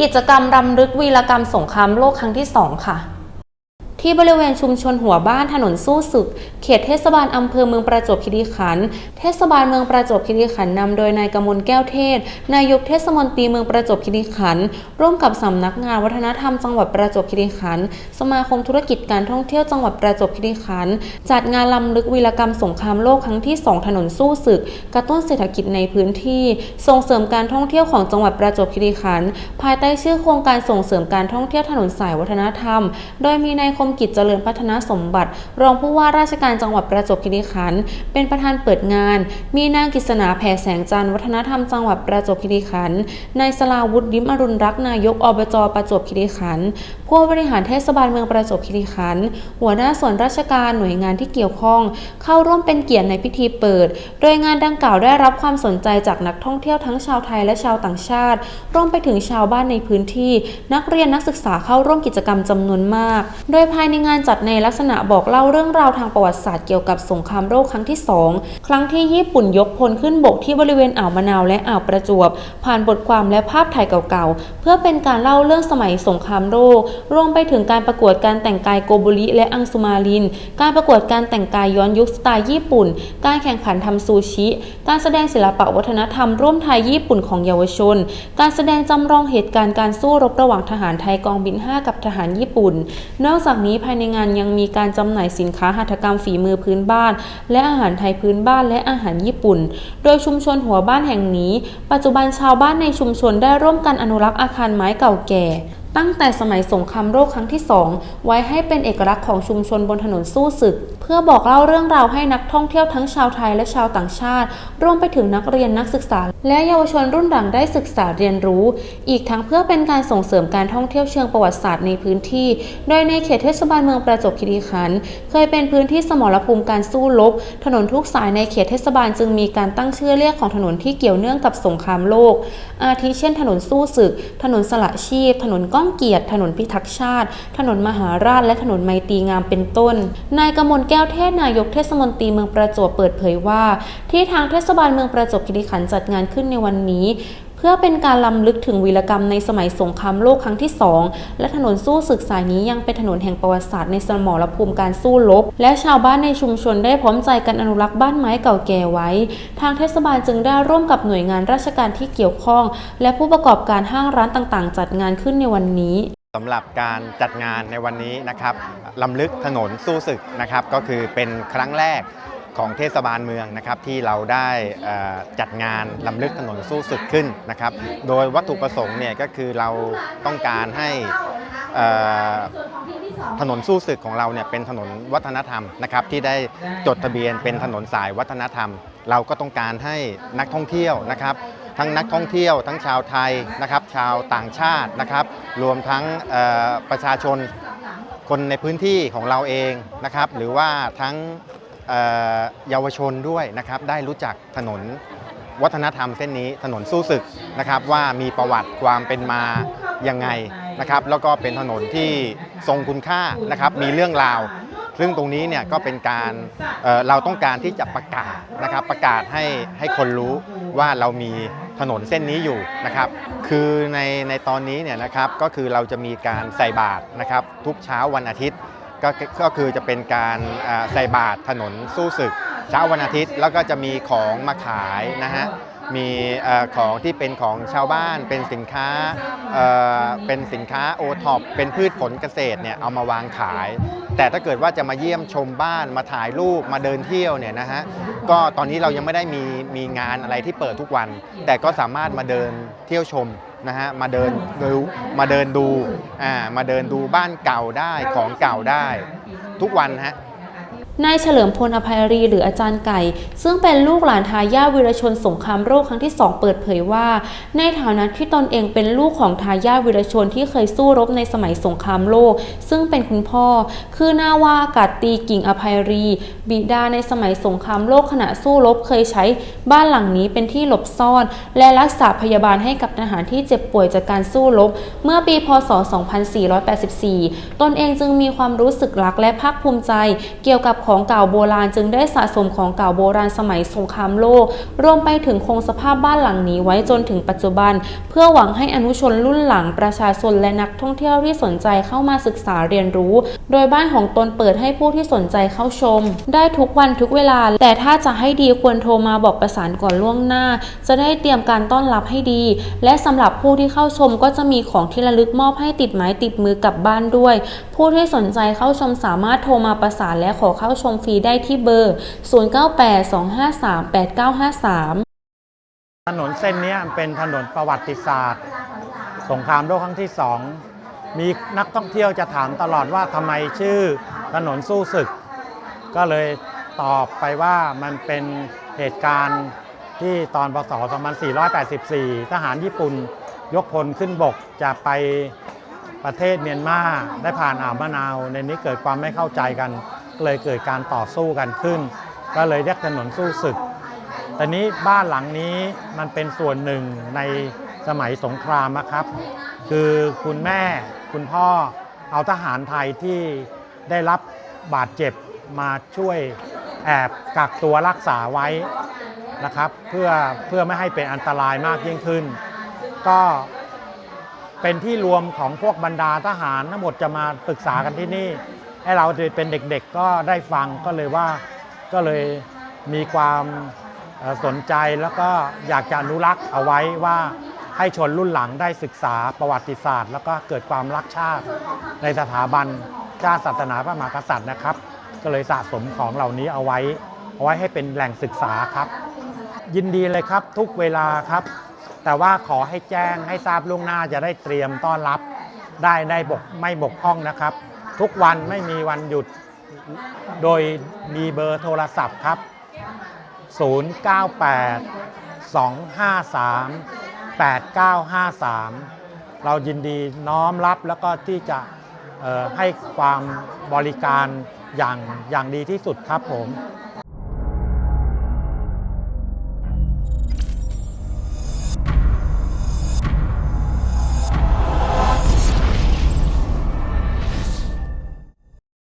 กิจกรรมรำลึกวีรกรรมสงครามโลกครั้งที่ 2 ค่ะ ที่บริเวณชุมชนหัวบ้านถนนสู้ศึก เขตเทศบาลอำเภอเมืองประจวบคีรีขันธ์เทศบาลเมืองประจวบคีรีขันธ์นำโดยนายกมลแก้วเทศ นายกเทศมนตรีเมืองประจวบคีรีขันธ์ร่วมกับสำนักงานวัฒนธรรมจังหวัดประจวบคีรีขันธ์สมาคมธุรกิจการท่องเที่ยวจังหวัดประจวบคีรีขันธ์จัดงานลำลึกวีรกรรมสงครามโลกครั้งที่ 2 ถนนสู้ศึก กระตุ้นเศรษฐกิจในพื้นที่ ส่งเสริมการท่องเที่ยวของจังหวัดประจวบคีรีขันธ์ภายใต้ชื่อโครงการส่งเสริมการท่องเที่ยวถนนสายวัฒนธรรม โดยมีนายคมกิจเจริญพัฒนาสมบัติ รองผู้ว่าราชการจังหวัดประจวบคีรีขันธ์เป็นประธานเปิดงาน มีนางกฤษณาแผ่แสงจันทร์วัฒนธรรมจังหวัดประจวบคีรีขันธ์นายสลาวุฒิยิมอรุณรักนายกอบจประจวบคีรีขันธ์ผู้บริหารเทศบาลเมืองประจวบคีรีขันธ์หัวหน้าส่วนราชการหน่วยงานที่เกี่ยวข้อง เข้าร่วมเป็นเกียรติในพิธีเปิด โดยงานดังกล่าวได้รับความสนใจจากนักท่องเที่ยวทั้งชาวไทยและชาวต่างชาติ รวมไปถึงชาวบ้านในพื้นที่ นักเรียนนักศึกษาเข้าร่วมกิจกรรมจำนวนมาก โดยภายในงานจัดในลักษณะบอกเล่าเรื่องราวทางประวัติศาสตร์เกี่ยวกับสงครามโลกครั้งที่ 2 ครั้งที่ญี่ปุ่นยกพลขึ้นบกที่บริเวณอ่าวมะนาวและอ่าวประจวบ ผ่านบทความและภาพถ่ายเก่าๆ เพื่อเป็นการเล่าเรื่องสมัยสงครามโลกรวมไปถึงการประกวดการแต่งกายโกบุริและอังสุมาริน การประกวดการแต่งกายย้อนยุคสไตล์ญี่ปุ่น การแข่งขันทำซูชิ การแสดงศิลปะวัฒนธรรมร่วมไทยญี่ปุ่นของเยาวชน การแสดงจำลองเหตุการณ์การสู้รบระหว่างทหารไทยกองบิน 5 กับทหารญี่ปุ่น นอกจากนี้ภายในงานยังมีการจำหน่ายสินค้าหัตถกรรมฝีมือพื้นบ้าน และอาหารไทยพื้นบ้านและอาหารญี่ปุ่น โดยชุมชนหัวบ้านแห่งนี้ ปัจจุบันชาวบ้านในชุมชนได้ร่วมกันอนุรักษ์อาคารไม้เก่าแก่ ตั้งแต่สมัยสงครามโลกครั้งที่ 2 ไว้ให้เป็นเอกลักษณ์ของชุมชนบนถนนสู้ศึก เพื่อบอกเล่าเรื่องราวให้นักท่องเที่ยวทั้งชาวไทยและชาวต่างชาติ รวมไปถึงนักเรียนนักศึกษา และเยาวชนรุ่นหลังได้ศึกษาเรียนรู้ อีกทั้งเพื่อเป็นการส่งเสริมการท่องเที่ยวเชิงประวัติศาสตร์ในพื้นที่ โดยในเขตเทศบาลเมืองประจวบคีรีขันธ์เคยเป็นพื้นที่สมรภูมิการสู้รบถนนทุกสายในเขตเทศบาลจึงมีการตั้งชื่อเรียกของถนนที่เกี่ยวเนื่องกับสงครามโลก อาทิเช่น ถนนสู้ศึก ถนนสละชีพ ถนนก้ององเกียรติ ถนนพิทักษ์ชาติ ถนนมหาราช และถนนไมตรีงามเป็นต้น นายกมลแก้วเทศนายกเทศมนตรีเมืองประจวบเปิดเผยว่า ที่ทางเทศบาลเมืองประจวบคีรีขันธ์จัดงานขึ้นในวันนี้ เพื่อเป็นการล้ำลึกถึงวีรกรรมในสมัยสงครามโลกครั้งที่ 2 และถนนสู้ศึกสายนี้ยังเป็นถนนแห่งประวัติศาสตร์ในสมรภูมิการสู้รบ และชาวบ้านในชุมชนได้พร้อมใจกันอนุรักษ์บ้านไม้เก่าแก่ไว้ ทางเทศบาลจึงได้ร่วมกับหน่วยงานราชการที่เกี่ยวข้อง และผู้ประกอบการห้างร้านต่างๆ จัดงานขึ้นในวันนี้สำหรับการจัดงานในวันนี้นะครับลำลึกถนนสู้ศึกนะครับ ก็คือเป็นครั้งแรก ของเทศบาลเมืองนะครับที่เราได้จัดงานลำลึกถนนสู้ศึกขึ้นนะครับ โดยวัตถุประสงค์เนี่ยก็คือเราต้องการให้ถนนสู้ศึกของเราเนี่ยเป็นถนนวัฒนธรรมนะครับที่ได้จดทะเบียนเป็นถนนสายวัฒนธรรม เราก็ต้องการให้นักท่องเที่ยวนะครับ ทั้งนักท่องเที่ยว ทั้งชาวไทยนะครับ ชาวต่างชาตินะครับ รวมทั้งประชาชนคนในพื้นที่ของเราเองนะครับ หรือว่าทั้ง เยาวชนด้วยนะครับได้รู้จักถนนวัฒนธรรมเส้นนี้ถนนสู้ศึกนะครับว่ามีประวัติความเป็นมายังไงนะครับแล้วก็เป็นถนนที่ทรงคุณค่านะครับมีเรื่องราว ซึ่งตรงนี้เนี่ยก็เป็นการเเราต้องการที่จะประกาศนะครับประกาศให้ให้คนรู้ว่าเรามีถนนเส้นนี้อยู่นะครับคือในในตอนนี้เนี่ยนะครับก็คือเราจะมีการใส่บาตรนะครับทุกเช้าวันอาทิตย์ ก็ก็คือจะเป็นการใส่บาตรถนนสู้ศึกเช้าวันอาทิตย์ แล้วก็จะมีของมาขายนะฮะมีของที่เป็นของชาวบ้าน เป็นสินค้าเป็นสินค้าโอท็อปเป็นพืชผลเกษตรเนี่ยเอามาวางขาย แต่ถ้าเกิดว่าจะมาเยี่ยมชมบ้านมาถ่ายรูปมาเดินเที่ยวเนี่ยนะฮะก็ตอนนี้เรายังไม่ได้มีมีงานอะไรที่เปิดทุกวัน แต่ก็สามารถมาเดินเที่ยวชม นะฮะมาเดินดูมาเดินดูอ่ามาเดินดูบ้านเก่าได้ของเก่าได้ ทุกวันฮะ นายเฉลิมพลอภัยรีหรืออาจารย์ไก่ ซึ่งเป็นลูกหลานทายาทวีรชนสงครามโลกครั้งที่ 2 เปิดเผยว่า ในฐานะที่ตนเองเป็นลูกของทายาทวีรชนที่เคยสู้รบในสมัยสงครามโลก ซึ่งเป็นคุณพ่อ คือนาวาอากาศตีกิ่งอภัยรี บิดาในสมัยสงครามโลกขณะสู้รบเคยใช้บ้านหลังนี้เป็นที่หลบซ่อน และรักษาพยาบาลให้กับทหารที่เจ็บป่วยจากการสู้รบ เมื่อปีพศ 2484 ตนเองจึงมีความรู้สึกรักและภาคภูมิใจ เกี่ยวกับของเก่าโบราณจึงได้สะสมของเก่าโบราณสมัยสงครามโลก รวมไปถึงคงสภาพบ้านหลังนี้ไว้จนถึงปัจจุบัน เพื่อหวังให้อนุชนรุ่นหลังประชาชนและนักท่องเที่ยวที่สนใจเข้ามาศึกษาเรียนรู้ โดยบ้านของตนเปิดให้ผู้ที่สนใจเข้าชม ได้ทุกวันทุกเวลา แต่ถ้าจะให้ดีควรโทรมาบอกประสานก่อนล่วงหน้า จะได้เตรียมการต้อนรับให้ดี และสำหรับผู้ที่เข้าชมก็จะมีของที่ระลึกมอบให้ติดไม้ติดมือกลับบ้านด้วย ผู้ที่สนใจเข้าชมสามารถโทรมาประสานและขอเข้าชมฟรีได้ที่เบอร์ 0982538953 ถนนเส้นนี้เป็นถนนประวัติศาสตร์ สงครามโลกครั้งที่สองมีนักท่องเที่ยวจะถามตลอดว่าทำไมชื่อถนนสู้ศึก ก็เลยตอบไปว่ามันเป็นเหตุการณ์ที่ตอนพศ 2484 ทหารญี่ปุ่นยกพลขึ้นบกจะไปประเทศเมียนมาได้ผ่านอ่าวมะนาว ในนี้เกิดความไม่เข้าใจกัน เลยเกิดการต่อสู้กันขึ้น ก็เลยเรียกถนนสู้ศึกแต่นี้บ้านหลังนี้มันเป็นส่วนหนึ่งในสมัยสงครามนะครับ คือคุณแม่คุณพ่อเอาทหารไทยที่ได้รับบาดเจ็บมาช่วยแอบกักตัวรักษาไว้นะครับ เพื่อเพื่อไม่ให้เป็นอันตรายมากยิ่งขึ้น ก็เป็นที่รวมของพวกบรรดาทหารทั้งหมดจะมาปรึกษากันที่นี่ ให้เราเป็นเด็กๆก็ได้ฟังก็เลยว่าก็เลยมีความสนใจแล้วก็อยากจะอนุรักษ์เอาไว้ว่าให้ชนรุ่นหลังได้ศึกษาประวัติศาสตร์ แล้วก็เกิดความรักชาติ ในสถาบันชาติศาสนาพระมหากษัตริย์นะครับ ก็เลยสะสมของเหล่านี้เอาไว้เอาไว้ให้เป็นแหล่งศึกษาครับ ยินดีเลยครับทุกเวลาครับ แต่ว่าขอให้แจ้งให้ทราบล่วงหน้าจะได้เตรียมต้อนรับ ได้ได้บกไม่บกพร่องนะครับ ทุกวันไม่มีวันหยุด โดยมีเบอร์โทรศัพท์ครับ 098 253 8953 เรายินดีน้อมรับแล้วก็ที่จะให้ความบริการอย่างอย่างดีที่สุดครับผม